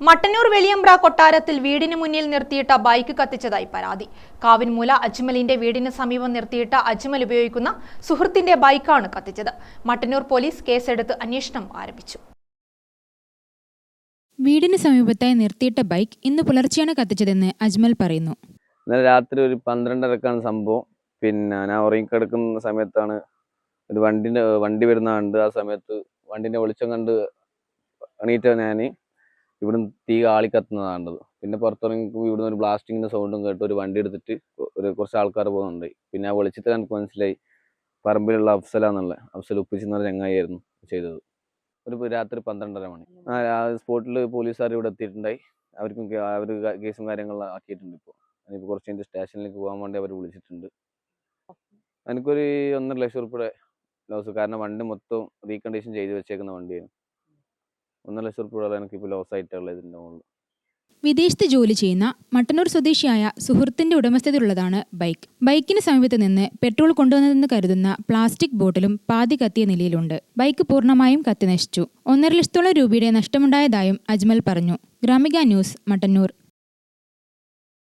മട്ടന്നൂർ വെളിയമ്പ്ര കൊട്ടാരത്തിൽ വീടിന് മുന്നിൽ നിർത്തിയിട്ട ബൈക്ക് കത്തിച്ചതായി പരാതി. കാവിൻമൂല അജ്മലിന്റെ വീടിന് സമീപം നിർത്തിയിട്ട അജ്മൽ ഉപയോഗിക്കുന്ന സുഹൃത്തിന്റെ ബൈക്കാണ് കത്തിച്ചത്. മട്ടന്നൂർ പോലീസ് കേസെടുത്ത് അന്വേഷണം ആരംഭിച്ചു. വീടിന് സമീപത്തായി നിർത്തിയിട്ട ബൈക്ക് ഇന്ന് പുലർച്ചെയാണ് കത്തിച്ചതെന്ന് അജ്മൽ പറയുന്നു. ഇന്നലെ രാത്രി ഒരു പന്ത്രണ്ടരക്കാണ് സംഭവം. പിന്നെ ഞാൻ ഉറങ്ങിക്കിടക്കുന്ന സമയത്താണ് ഒരു വണ്ടിന്റെ വണ്ടി വരുന്ന കണ്ട് ആ സമയത്ത് വണ്ടിന്റെ വെളിച്ചം കണ്ട് എണീറ്റ ഞാൻ ഇവിടുന്ന് തീ കാളി കത്തുന്നതാണ് കണ്ടത് പിന്നെ പുറത്തിറങ്ങി ഇവിടുന്ന് ഒരു ബ്ലാസ്റ്റിങ്ങിന്റെ സൗണ്ടും കേട്ട് ഒരു വണ്ടി എടുത്തിട്ട് ഒരു കുറച്ച് ആൾക്കാർ പോകുന്നുണ്ട്. പിന്നെ ആ വെളിച്ചത്തിൽ എനിക്ക് മനസ്സിലായി. പറമ്പിലുള്ള അഫ്സലാന്നുള്ള അഫ്സൽ ഉപ്പിച്ച് എന്നൊരു ചങ്ങായിരുന്നു ചെയ്തത്. ഒരു രാത്രി പന്ത്രണ്ടര മണി. ആ സ്പോട്ടിൽ പോലീസുകാർ ഇവിടെ എത്തിയിട്ടുണ്ടായി. അവർക്കും അവർ കേസും കാര്യങ്ങളും ആക്കിയിട്ടുണ്ട് ഇപ്പോൾ ഇനിയിപ്പോൾ കുറച്ച് കഴിഞ്ഞ് സ്റ്റേഷനിലേക്ക് പോകാൻ വേണ്ടി അവർ വിളിച്ചിട്ടുണ്ട്. എനിക്കൊരു ഒന്നര ലക്ഷം ഉറുപ്പിയുടെ ലോസ് കാരണം വണ്ടി മൊത്തം റീകണ്ടീഷൻ ചെയ്ത് വെച്ചേക്കുന്ന വണ്ടിയാണ്. ഒന്നര ലക്ഷം ഉറുപ്പിയുടെ എനിക്കിപ്പോൾ ലോസ് ആയിട്ടുള്ളത് ഇതിന്റെ മുകളിൽ. വിദേശത്ത് ജോലി ചെയ്യുന്ന മട്ടന്നൂർ സ്വദേശിയായ സുഹൃത്തിന്റെ ഉടമസ്ഥതയിലുള്ളതാണ് ബൈക്ക്. ബൈക്കിന് സമീപത്ത് നിന്ന് പെട്രോൾ കൊണ്ടുവന്നതെന്ന് കരുതുന്ന പ്ലാസ്റ്റിക് ബോട്ടിലും പാതി കത്തിയ നിലയിലുണ്ട്. ബൈക്ക് പൂർണമായും കത്തി നശിച്ചു ഒന്നര ലക്ഷത്തോളം രൂപയുടെ നഷ്ടമുണ്ടായതായും അജ്മൽ പറഞ്ഞു. ഗ്രാമിക ന്യൂസ് മട്ടന്നൂർ.